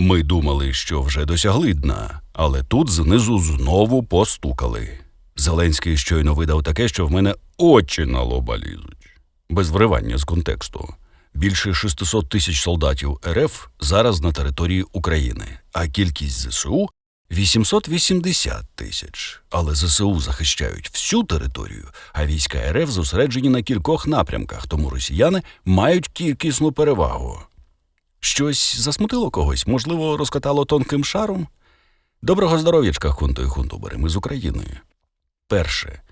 Ми думали, що вже досягли дна, але тут знизу знову постукали. Зеленський щойно видав таке, що в мене очі на лоба лізуть. Без вривання з контексту. Більше 600 тисяч солдатів РФ зараз на території України, а кількість ЗСУ 880 тисяч. Але ЗСУ захищають всю територію, а війська РФ зосереджені на кількох напрямках, тому росіяни мають кількісну перевагу. Щось засмутило когось, можливо, розкатало тонким шаром? Доброго здоров'ячка, хунто і хунтубери, ми з України. Перше.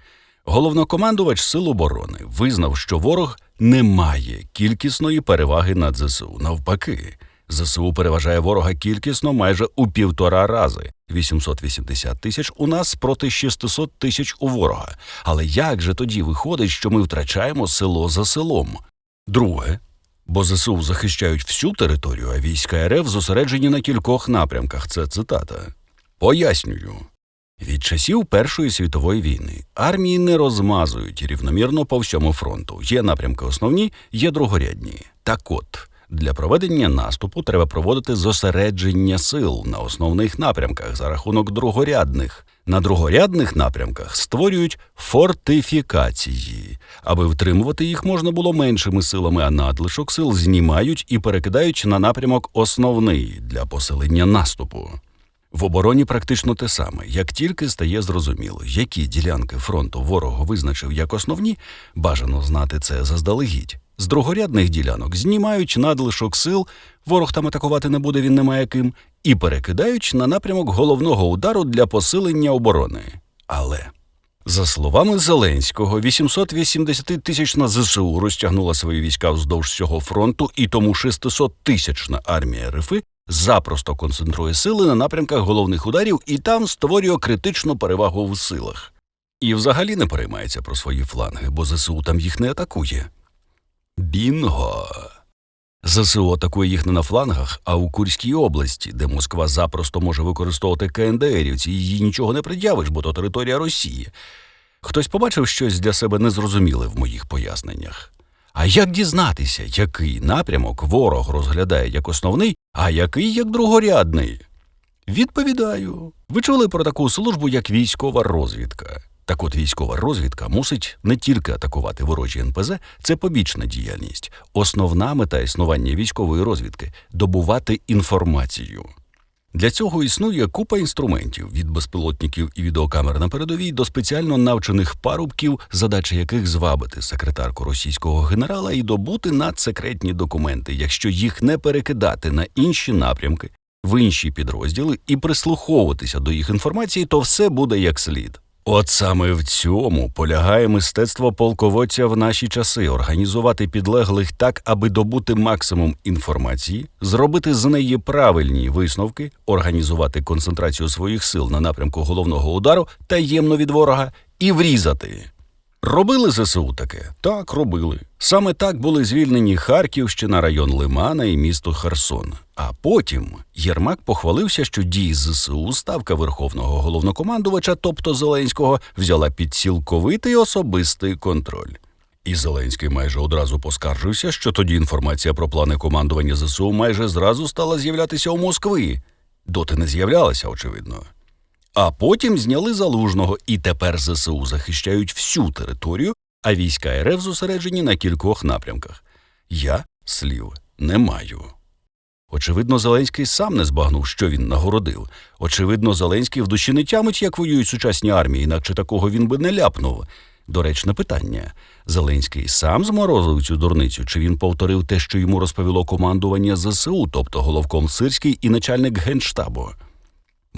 Головнокомандувач Сил оборони визнав, що ворог не має кількісної переваги над ЗСУ. Навпаки, ЗСУ переважає ворога кількісно майже у півтора рази 880 тисяч у нас проти 600 тисяч у ворога. Але як же тоді виходить, що ми втрачаємо село за селом? Друге, бо ЗСУ захищають всю територію, а війська РФ зосереджені на кількох напрямках. Це цитата. Пояснюю. Від часів Першої світової війни армії не розмазують рівномірно по всьому фронту. Є напрямки основні, є другорядні. Так от, для проведення наступу треба проводити зосередження сил на основних напрямках за рахунок другорядних. На другорядних напрямках створюють фортифікації, аби втримувати їх можна було меншими силами, а надлишок сил знімають і перекидають на напрямок основний для посилення наступу. В обороні практично те саме. Як тільки стає зрозуміло, які ділянки фронту ворог визначив як основні, бажано знати це заздалегідь. З другорядних ділянок знімають надлишок сил, ворог там атакувати не буде, він не має ким, і перекидають на напрямок головного удару для посилення оборони. Але за словами Зеленського, 880 тисячна ЗСУ розтягнула свої війська вздовж всього фронту, і тому 600 тисячна армія РФи запросто концентрує сили на напрямках головних ударів і там створює критичну перевагу в силах. І взагалі не переймається про свої фланги, бо ЗСУ там їх не атакує. Бінго. ЗСУ атакує їх не на флангах, а у Курській області, де Москва запросто може використовувати КНДРівці, і їй нічого не пред'явиш, бо то територія Росії. Хтось побачив щось для себе незрозуміле в моїх поясненнях. А як дізнатися, який напрямок ворог розглядає як основний, а який як другорядний? Відповідаю. Ви чули про таку службу, як військова розвідка. Так от військова розвідка мусить не тільки атакувати ворожі НПЗ, це побічна діяльність. Основна мета існування військової розвідки добувати інформацію. Для цього існує купа інструментів від безпілотників і відеокамер на передовій до спеціально навчених парубків, задача яких звабити секретарку російського генерала і добути надсекретні документи, якщо їх не перекидати на інші напрямки, в інші підрозділи і прислуховуватися до їх інформації, то все буде як слід. От саме в цьому полягає мистецтво полководця в наші часи організувати підлеглих так, аби добути максимум інформації, зробити з неї правильні висновки, організувати концентрацію своїх сил на напрямку головного удару таємно від ворога і врізати. Робили ЗСУ таке? Так, робили. Саме так були звільнені Харківщина, район Лимана і місто Херсон. А потім Єрмак похвалився, що дії ЗСУ ставка верховного головнокомандувача, тобто Зеленського, взяла під цілковитий особистий контроль. І Зеленський майже одразу поскаржився, що тоді інформація про плани командування ЗСУ майже зразу стала з'являтися у Москви. Доти не з'являлася, очевидно. А потім зняли залужного, і тепер ЗСУ захищають всю територію, а війська РФ зосереджені на кількох напрямках. Я слів не маю. Очевидно, Зеленський сам не збагнув, що він нагородив. Очевидно, Зеленський в душі не тямить, як воюють сучасні армії, інакше такого він би не ляпнув. Доречне питання: Зеленський сам зморозив цю дурницю, чи він повторив те, що йому розповіло командування ЗСУ, тобто головком Сирський і начальник генштабу?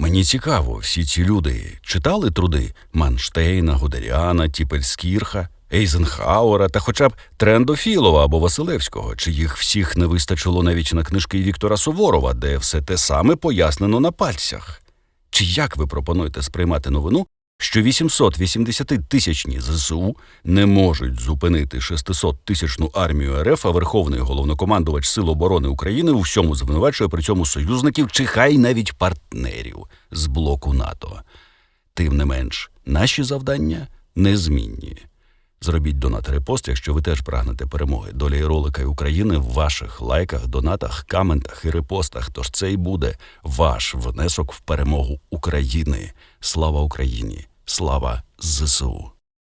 Мені цікаво, всі ці люди читали труди Манштейна, Гудеріана, Тіпельскірха, Ейзенхауера та хоча б Трендофілова або Василевського, чи їх всіх не вистачило навіть на книжки Віктора Суворова, де все те саме пояснено на пальцях. Чи як ви пропонуєте сприймати новину, що 880 тисячні ЗСУ не можуть зупинити 600-тисячну армію РФ, а Верховний головнокомандувач Сил оборони України у всьому звинувачує при цьому союзників чи хай навіть партнерів з блоку НАТО. Тим не менш, наші завдання незмінні. Зробіть донат репост, якщо ви теж прагнете перемоги. Доля і ролика України в ваших лайках, донатах, коментах і репостах. Тож це і буде ваш внесок в перемогу України. Слава Україні! Слава ЗСУ!